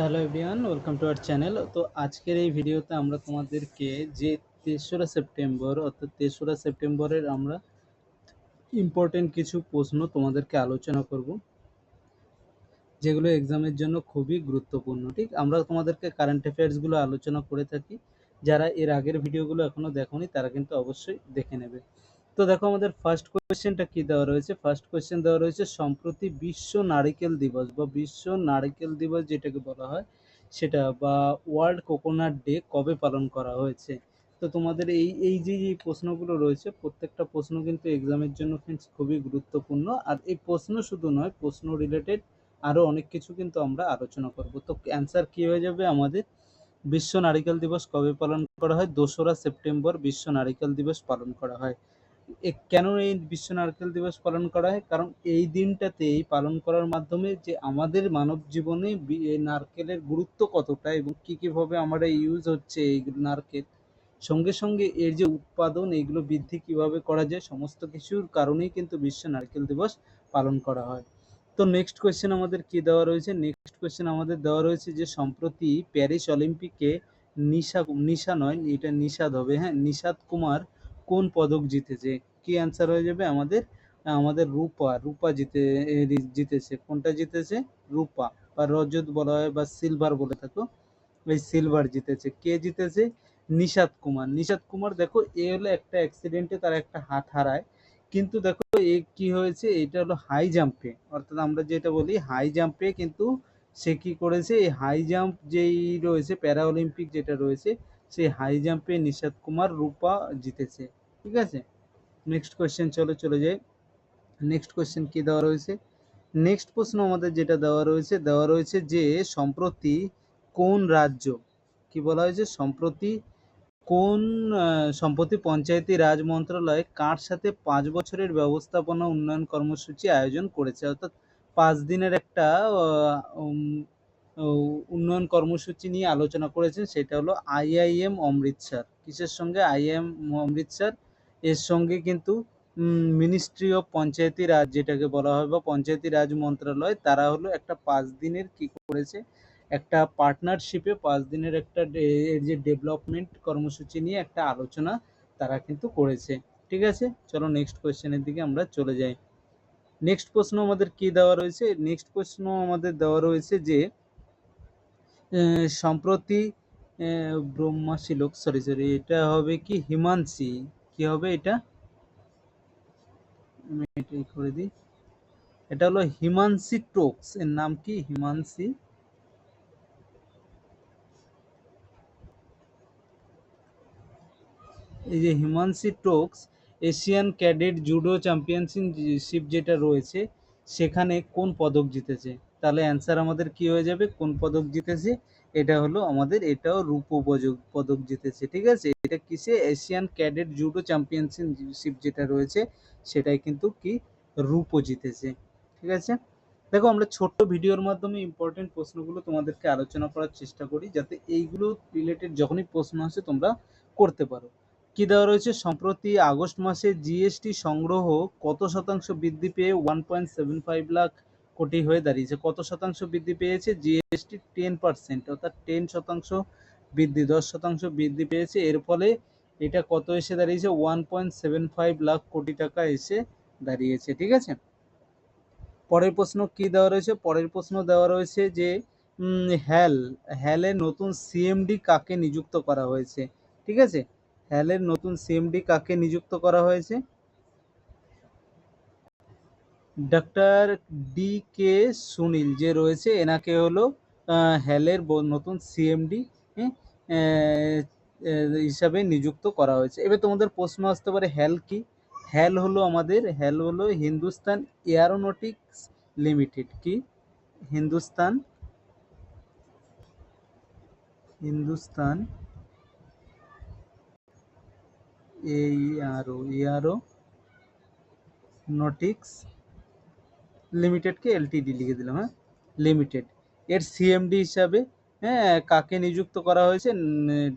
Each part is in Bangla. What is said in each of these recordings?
Hello everyone, welcome to our channel. তো আজকের এই ভিডিওতে আমরা তোমাদেরকে যে তেসরা সেপ্টেম্বর, অর্থাৎ তেসরা সেপ্টেম্বরের আমরা ইম্পর্টেন্ট কিছু প্রশ্ন তোমাদেরকে আলোচনা করব, যেগুলো এক্সামের জন্য খুবই গুরুত্বপূর্ণ, ঠিক? আমরা তোমাদেরকে কারেন্ট অ্যাফেয়ার্সগুলো আলোচনা করে থাকি। যারা এর আগের ভিডিওগুলো এখনও দেখোনি, তারা কিন্তু অবশ্যই দেখে নেবে। তো দেখো আমাদের ফার্স্ট কোয়েশ্চেনটা কি দেওয়া রয়েছে? ফার্স্ট কোয়েশ্চেন দেওয়া রয়েছে, সম্প্রতি বিশ্ব নারিকেল দিবস বা বিশ্ব নারিকেল দিবস যেটাকে বলা হয়, সেটা বা ওয়ার্ল্ড কোকোনাট ডে কবে পালন করা হয়েছে? তো তোমাদের এই এই যে যে প্রশ্নগুলো রয়েছে, প্রত্যেকটা প্রশ্ন কিন্তু এক্সামের জন্য ফ্রেন্ডস খুবই গুরুত্বপূর্ণ। আর এই প্রশ্ন শুধু নয়, প্রশ্ন রিলেটেড আরও অনেক কিছু কিন্তু আমরা আলোচনা করব। তো অ্যান্সার কী হয়ে যাবে আমাদের? বিশ্ব নারিকেল দিবস কবে পালন করা হয়? দোসরা সেপ্টেম্বর বিশ্ব নারিকেল দিবস পালন করা হয়। কেন এই বিশ্ব নারকেল দিবস পালন করা হয়? কারণ এই দিনটাতে পালন করার মাধ্যমে যে আমাদের মানব জীবনে নারকেলের গুরুত্ব কতটা এবং কী কীভাবে আমরা ইউজ হচ্ছে এই নারকেল, সঙ্গে সঙ্গে এর যে উৎপাদন এগুলো বৃদ্ধি কীভাবে করা যায়, সমস্ত কিছুর কারণেই কিন্তু বিশ্ব নারকেল দিবস পালন করা হয়। তো নেক্সট কোয়েশ্চেন আমাদের কি দেওয়া রয়েছে? নেক্সট কোয়েশ্চেন আমাদের দেওয়া রয়েছে যে সম্প্রতি প্যারিস অলিম্পিকে নিশা নিশা নয়, এটা নিষাদ হবে হ্যাঁ নিষাদ কুমার কোন পদক জিতেছে, কি অ্যান্সার হয়ে যাবে আমাদের আমাদের রূপা রূপা জিতে জিতেছে। কোনটা জিতেছে? রূপা বা রজত বলা হয় বা সিলভার বলে থাকো, এই সিলভার জিতেছে। কে জিতেছে? নিষাদ কুমার। নিষাদ কুমার দেখো, এ হলো একটা অ্যাক্সিডেন্টে তার একটা হাত হারায়। কিন্তু দেখো, এ কি হয়েছে? এটা হলো হাই জাম্পে অর্থাৎ আমরা যেটা বলি হাই জাম্পে কিন্তু সে কি করেছে? এই হাই জাম্প যেই রয়েছে প্যারা অলিম্পিক যেটা রয়েছে সেই হাই জাম্পে নিষাদ কুমার রূপা জিতেছে। ঠিক আছে? নেক্সট কোয়েশ্চেন চলো, চলে যাই। নেক্সট কোয়েশ্চেন কি দেওয়া রয়েছে? নেক্সট প্রশ্ন আমাদের যেটা দেওয়া রয়েছে দেওয়া রয়েছে যে সম্প্রতি কোন রাজ্য, কি বলা হয়েছে? সম্প্রতি কোন সম্প্রতি পঞ্চায়েতি রাজ মন্ত্রণালয় কার সাথে পাঁচ বছরের ব্যবস্থাপনা উন্নয়ন কর্মসূচি আয়োজন করেছে? অর্থাৎ পাঁচ দিনের একটা উন্নয়ন কর্মসূচি নিয়ে আলোচনা করেছেন, সেটা হলো আইআইএম অমৃতসর কিসের সঙ্গে? আইআইএম অমৃতসর এর সঙ্গে কিন্তু মিনিস্ট্রি অফ পঞ্চায়েতি রাজ যেটাকে বলা হয়, বা পঞ্চায়েতি রাজ মন্ত্রণালয় তারা হলো একটা পাঁচ দিনের কি করেছে, একটা পার্টনারশিপে পাঁচ দিনের একটা এর যে ডেভেলপমেন্ট কর্মসূচি নিয়ে একটা আলোচনা তারা কিন্তু করেছে। ঠিক আছে? চলো নেক্সট কোয়েশ্চেনের দিকে আমরা চলে যাই। নেক্সট প্রশ্ন আমাদের কি দেওয়া রয়েছে? নেক্সট প্রশ্ন আমাদের দেওয়া রয়েছে যে সম্প্রতি ব্রহ্মাশিলোক সরি সরি এটা হবে কি? হিমাংশী। কি হবে এটা? করে দিই। এটা হলো হিমাংশী টোক্স। এর নাম কি? হিমাংশী। এই যে Himanshi Tokas, Asian cadet judo championship যেটা রয়েছে, সেখানে কোন পদক জিতেছে? তাহলে অ্যান্সার আমাদের কি হয়ে যাবে? কোন পদক জিতেছে? এটা হলো আমাদের, এটাও রূপ পদক জিতেছে, ঠিক আছে? এটা কিসে? এশিয়ান ক্যাডেট জুডো চ্যাম্পিয়নশিপ যেটা রয়েছে, সেটাই কিন্তু কি? রূপও জিতেছে, ঠিক আছে? দেখো, আমরা ছোট্ট ভিডিওর মাধ্যমে ইম্পর্টেন্ট প্রশ্নগুলো তোমাদেরকে আলোচনা করার চেষ্টা করি, যাতে এইগুলো রিলেটেড যখনই প্রশ্ন আসে তোমরা করতে পারো। কি দেওয়া রয়েছে? সম্প্রতি আগস্ট মাসে জিএসটি সংগ্রহ কত শতাংশ বৃদ্ধি পেয়ে one point seven five lakh crore হয়ে দাঁড়িয়েছে। কত শতাংশ বৃদ্ধি পেয়েছে? জিএসটি টেন পার্সেন্ট অর্থাৎ টেন শতাংশ বৃদ্ধি, দশ শতাংশ বৃদ্ধি পেয়েছে। এর ফলে এটা কত এসে দাঁড়িয়েছে? One point seven five lakh crore টাকা এসে দাঁড়িয়েছে, ঠিক আছে? পরের প্রশ্ন কি দেওয়া রয়েছে? পরের প্রশ্ন দেওয়া রয়েছে যে হ্যাল, হ্যালের নতুন সিএমডি কাকে নিযুক্ত করা হয়েছে? ঠিক আছে? হ্যালের নতুন সিএমডি কাকে নিযুক্ত করা হয়েছে? ডাক্তার ডি কে সুনীল, যে রয়েছে, এনাকে হলো হ্যালের নতুন সিএমডি হিসাবে নিযুক্ত করা হয়েছে। এবার তোমাদের প্রশ্ন আসতে পারে, হ্যাল কি? হ্যাল হলো আমাদের, হ্যাল হলো হিন্দুস্তান এয়ারোনটিক্স লিমিটেড, কি? Hindustan Hindustan aero aeronautics লিমিটেডকে এলটিডি লিখে দিলাম হ্যাঁ? লিমিটেড এর সিএমডি হিসাবে হ্যাঁ কাকে নিযুক্ত করা হয়েছে?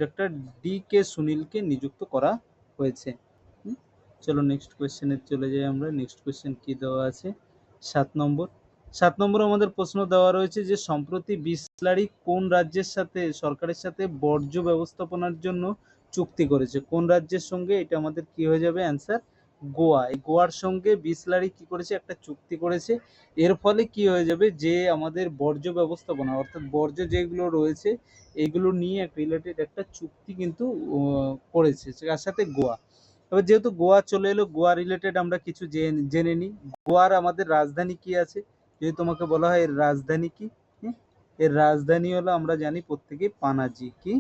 ডক্টর ডি কে সুনীলকে নিযুক্ত করা হয়েছে। চলো নেক্সট কোয়েশ্চেনে চলে যাই আমরা। নেক্সট কোয়েশ্চেন কি দেওয়া আছে? সাত নম্বর। সাত নম্বর আমাদের প্রশ্ন দেওয়া রয়েছে যে, সম্প্রতি বিসলারি কোন রাজ্যের সাথে, সরকারের সাথে বর্জ্য ব্যবস্থাপনার জন্য চুক্তি করেছে? কোন রাজ্যের সঙ্গে? এটা আমাদের কি হয়ে যাবে? অ্যান্সার গোয়া। এই গোয়ার সঙ্গে বিসলারি কি করেছে? একটা চুক্তি করেছে। এর ফলে কি হয়ে যাবে? যে আমাদের বর্জ্য ব্যবস্থাপনা, অর্থাৎ বর্জ্য যেগুলো রয়েছে এইগুলো নিয়ে রিলেটেড একটা চুক্তি কিন্তু করেছে। যার সাথে গোয়া। এবার যেহেতু গোয়া চলে এলো, গোয়া রিলেটেড আমরা কিছু জেনে নিই। গোয়ার আমাদের রাজধানী কি আছে? যদি তোমাকে বলা হয়, এর রাজধানী কি? এর রাজধানী হলো, আমরা জানি প্রত্যেকেই পানাজি, কি?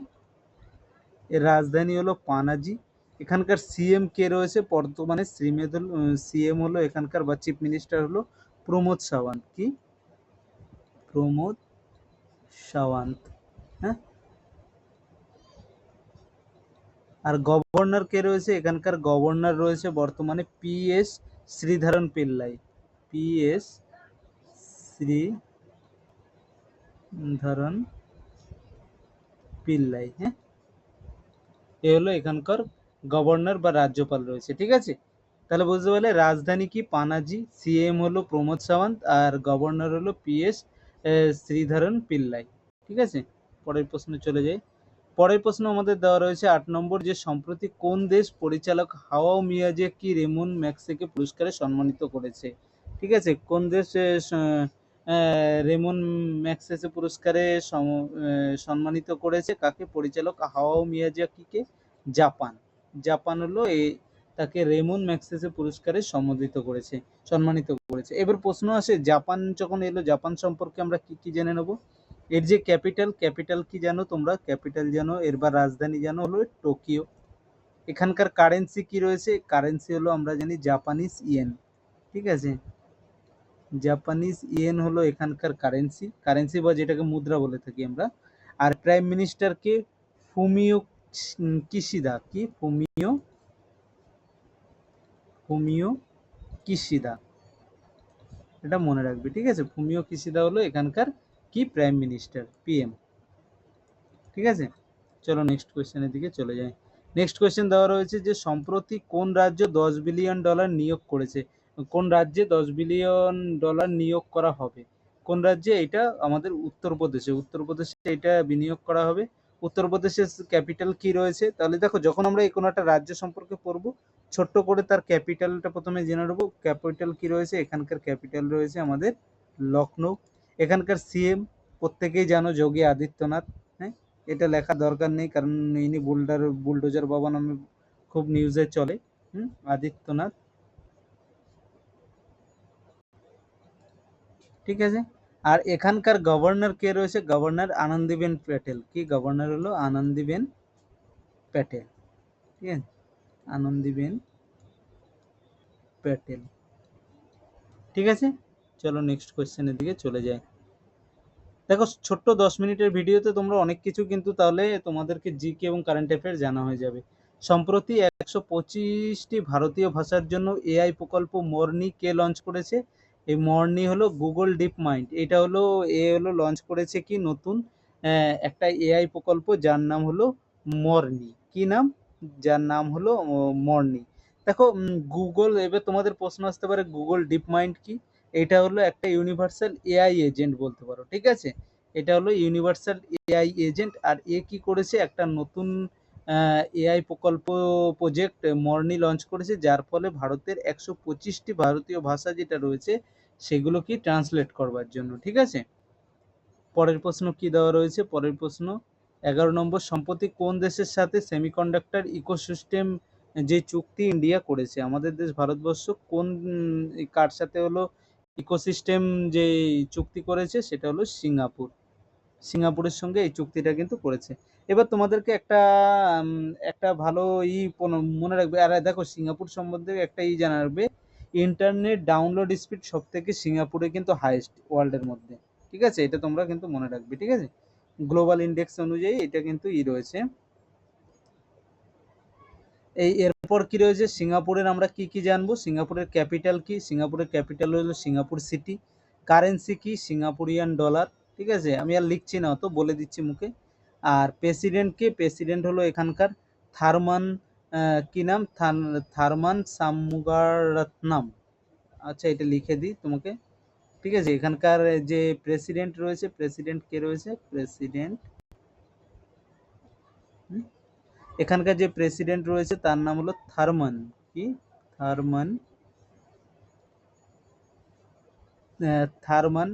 এর রাজধানী হলো পানাজি। এখানকার সিএম কে রয়েছে, বর্তমানে শ্রীমেদ সিএম হলো এখানকার বা চিফ মিনিস্টার হলো প্রমোদ সাওয়ান্ত, কি? প্রমোদ সাওয়ান্ত হ্যাঁ? আর গভর্নর কে রয়েছে? এখানকার গভর্নর রয়েছে বর্তমানে P S Sreedharan Pillai P S Sreedharan Pillai হ্যাঁ? এ হলো এখানকার গভর্নর বা রাজ্যপাল রয়েছে, ঠিক আছে? তাহলে বুঝতে পারলে রাজধানী কি? পানাজি। সিএম হলো প্রমোদ সাওয়ান্ত আর গভর্নর হলো পি এস শ্রীধরন পিল্লাই, ঠিক আছে? পরের প্রশ্নে চলে যাই। পরের প্রশ্ন আমাদের দেওয়া রয়েছে আট নম্বর যে, সম্প্রতি কোন দেশ পরিচালক হাওয়াও মিয়াজাকি রেমন ম্যাক্সেকে পুরস্কারে সম্মানিত করেছে? ঠিক আছে? কোন দেশ রেমন ম্যাক্সেসে পুরস্কারে সম্মানিত করেছে? কাকে? পরিচালক হাওয়াও মিয়াজাকিকে জাপান। জাপান হলো এই তাকে রেমন ম্যাক্সেসে পুরস্কারে সম্মানিত করেছে সম্মানিত করেছে। এবার প্রশ্ন আসে, জাপান যখন এলো, জাপান সম্পর্কে আমরা কি কি জেনে নেব? এর যে ক্যাপিটাল ক্যাপিটাল কি জানো তোমরা? ক্যাপিটাল জানো এর বা রাজধানী জানো, হলো টোকিও। এখানকার কারেন্সি কি রয়েছে? কারেন্সি হলো আমরা জানি জাপানিজ ইয়েন, ঠিক আছে? জাপানিজ ইয়েন হলো এখানকার কারেন্সি। কারেন্সি বা যেটাকে মুদ্রা বলে থাকি আমরা। আর প্রাইম মিনিস্টারকে ফুমিও কিশিদা, কি? Fumio Fumio Kishida. এটা মনে রাখবে, ঠিক আছে? ফুমিও কিশিদা হলো এখানকার কি? প্রাইম মিনিস্টার পিএম ঠিক আছে? চলো নেক্সট কোয়েশ্চেনের দিকে চলে যাই। নেক্সট কোয়েশ্চেন দেওয়া রয়েছে যে, সম্প্রতি কোন রাজ্য দশ বিলিয়ন ডলার নিয়োগ করেছে? কোন রাজ্যে দশ বিলিয়ন ডলার নিয়োগ করা হবে? কোন রাজ্যে এটা আমাদের উত্তরপ্রদেশে উত্তরপ্রদেশে এটা বিনিয়োগ করা হবে? উত্তরপ্রদেশের ক্যাপিটাল কি রয়েছে? তাহলে দেখো, যখন আমরা কোনো একটা রাজ্য সম্পর্কে পড়ব, ছোট্ট করে তার ক্যাপিটালটা প্রথমে জেনে নেব ক্যাপিটাল কি রয়েছে, এখানকার ক্যাপিটাল রয়েছে আমাদের লখনৌ এখানকার সিএম প্রত্যেকেই জানো যোগী আদিত্যনাথ হ্যাঁ? এটা লেখা দরকার নেই, কারণ ইনি বুলডার, বুলডোজার বাবা নামে খুব নিউজে চলে, হুম? আদিত্যনাথ। ঠিক আছে? আর এখানকার গভর্নর কে রয়েছে? গভর্নর আনন্দীবেন প্যাটেল। কি গভর্নর হলো? আনন্দীবেন প্যাটেল। ঠিক আছে? আনন্দীবেন প্যাটেল। ঠিক আছে? চলো নেক্সট কোয়েশ্চেনের দিকে চলে যাই। দেখো, ছোট্ট দশ মিনিটের ভিডিওতে তোমরা অনেক কিছু কিন্তু তাহলে তোমাদেরকে জিকে এবং কারেন্ট অ্যাফেয়ার জানা হয়ে যাবে। সম্প্রতি একশো পঁচিশটি ভারতীয় ভাষার জন্য এআই প্রকল্প মর্নি কে লঞ্চ করেছে। এই মর্নি হলো গুগল ডিপ মাইন্ড। এটা হলো, এ হলো লঞ্চ করেছে কি নতুন একটা এআই প্রকল্প যার নাম হলো মর্নি। কি নাম? যার নাম হলো মর্নি। দেখো গুগল, এবার তোমাদের প্রশ্ন আসতে পারে, গুগল ডিপ মাইন্ড কি? এটা হলো একটা ইউনিভার্সাল এআই এজেন্ট বলতে পারো, ঠিক আছে? এটা হলো ইউনিভার্সাল এআই এজেন্ট আর এ কি করেছে? একটা নতুন এআই প্রকল্প প্রজেক্ট মর্নি লঞ্চ করেছে, যার ফলে ভারতের একশো পঁচিশটি ভারতীয় ভাষা যেটা রয়েছে সেগুলো কি ট্রান্সলেট করবার জন্য, ঠিক আছে? পরের প্রশ্ন কি দেওয়া রয়েছে? পরের প্রশ্ন, এগারো নম্বর, সম্প্রতি কোন দেশের সাথে সেমিকন্ডাক্টর ইকোসিস্টেম যে চুক্তি ইন্ডিয়া করেছে? আমাদের দেশ ভারতবর্ষ কোন কার সাথে হলো ইকোসিস্টেম যে চুক্তি করেছে, সেটা হলো সিঙ্গাপুর। সিঙ্গাপুরের সঙ্গে এই চুক্তিটা কিন্তু করেছে। এবার তোমাদেরকে একটা একটা ভালো ই মনে রাখবে। আর দেখো, সিঙ্গাপুর সম্বন্ধে একটা ই জানা রাখবে। ইন্টারনেট ডাউনলোড স্পিড সব থেকে সিঙ্গাপুরে কিন্তু হাইয়েস্ট ওয়ার্ল্ডের মধ্যে। ঠিক আছে? এটা তোমরা কিন্তু মনে রাখবে, ঠিক আছে? গ্লোবাল ইন্ডেক্স অনুযায়ী এটা কিন্তু ই রয়েছে। এই এরপর কি রয়েছে? সিঙ্গাপুরের আমরা কি কি জানব? সিঙ্গাপুরের ক্যাপিটাল কি? সিঙ্গাপুরের ক্যাপিটাল হলো সিঙ্গাপুর সিটি। কারেন্সি কি? Singaporean dollar. ঠিক আছে? আমি আর লিখছি না অত, বলে দিচ্ছি মুখে। আর প্রেসিডেন্ট কে প্রেসিডেন্ট হলো এখানকার থারমান কি নাম? থারমান সামুগারত্নাম। আচ্ছা এটা লিখে দিই তোমাকে। ঠিক আছে, এখানকার যে প্রেসিডেন্ট রয়েছে প্রেসিডেন্ট কে রয়েছে? প্রেসিডেন্ট এখানকার যে প্রেসিডেন্ট রয়েছে, তার নাম হলো থার্মান। কি? থার্মান থার্মান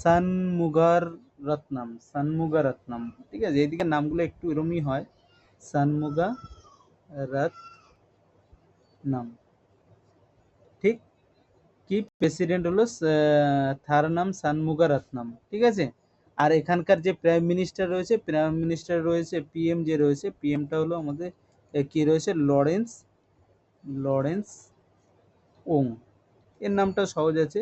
সানমুগার রত্নাম, সানমুগা রত্নাম। ঠিক আছে, এইদিকে নামগুলো একটু এরমই হয়। সানমুগা রত্নাম। ঠিক, কি প্রেসিডেন্ট হলো? তার নাম সানমুগা রত্নাম। ঠিক আছে, আর এখানকার যে প্রাইম মিনিস্টার রয়েছে প্রাইম মিনিস্টার রয়েছে পিএম যে রয়েছে পিএমটা হলো আমাদের কি রয়েছে? লরেন্স লরেন্স ওং এর নামটা সহজ আছে।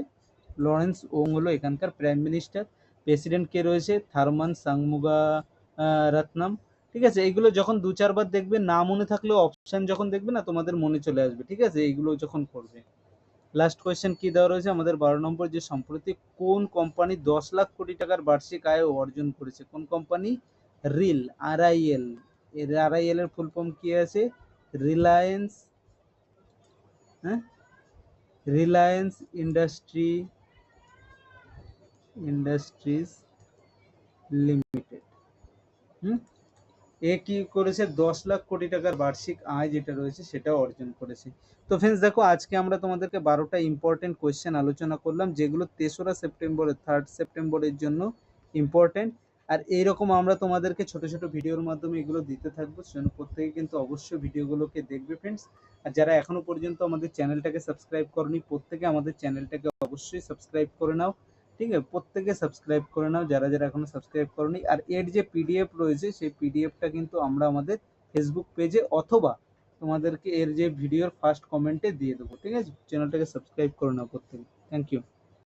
লরেন্স ওং হলো এখানকার প্রাইম মিনিস্টার প্রেসিডেন্ট কে রয়েছে? থারমান সাংমুগা রত্নাম ঠিক আছে, এইগুলো যখন দু চারবার দেখবে, না মনে থাকলেও অপশন যখন দেখবে না, তোমাদের মনে চলে আসবে। ঠিক আছে, এইগুলো যখন করবে। লাস্ট কোয়েশ্চেন কি দেওয়া রয়েছে? আমাদের বারো নম্বর যে সম্প্রতি কোন কোম্পানি দশ লাখ কোটি টাকার বার্ষিক আয় অর্জন করেছে? কোন company RIL R I L এর আর আই এর ফুল ফর্ম কি আছে? রিলায়েন্স হ্যাঁ? Reliance industry industries limited. হুম? এ কি করেছে? দশ লাখ কোটি টাকার বার্ষিক আয় যেটা রয়েছে সেটা অর্জন করেছে। তো ফ্রেন্ডস দেখো, আজকে আমরা তোমাদেরকে বারোটা ইম্পর্টেন্ট কোয়েশ্চেন আলোচনা করলাম, যেগুলো তেসরা সেপ্টেম্বরের থার্ড সেপ্টেম্বরের জন্য ইম্পর্টেন্ট আর এইরকম আমরা তোমাদেরকে ছোট ছোট ভিডিওর মাধ্যমে এগুলো দিতে থাকব। সেজন্য প্রত্যেকে কিন্তু অবশ্যই ভিডিওগুলোকে দেখবে ফ্রেন্ডস আর যারা এখনও পর্যন্ত আমাদের চ্যানেলটাকে সাবস্ক্রাইব করনি, প্রত্যেকে আমাদের চ্যানেলটাকে অবশ্যই সাবস্ক্রাইব করে নাও। ঠিক আছে? প্রত্যেকে সাবস্ক্রাইব করে নাও, যারা যারা এখনও সাবস্ক্রাইব করনি। আর এর যে পিডিএফ রয়েছে, সেই পিডিএফটা কিন্তু আমরা আমাদের ফেসবুক পেজে অথবা তোমাদেরকে এর যে ভিডিওর ফার্স্ট কমেন্টে দিয়ে দেবো, ঠিক আছে? চ্যানেলটাকে সাবস্ক্রাইব করে নাও প্রত্যেকে। Thank you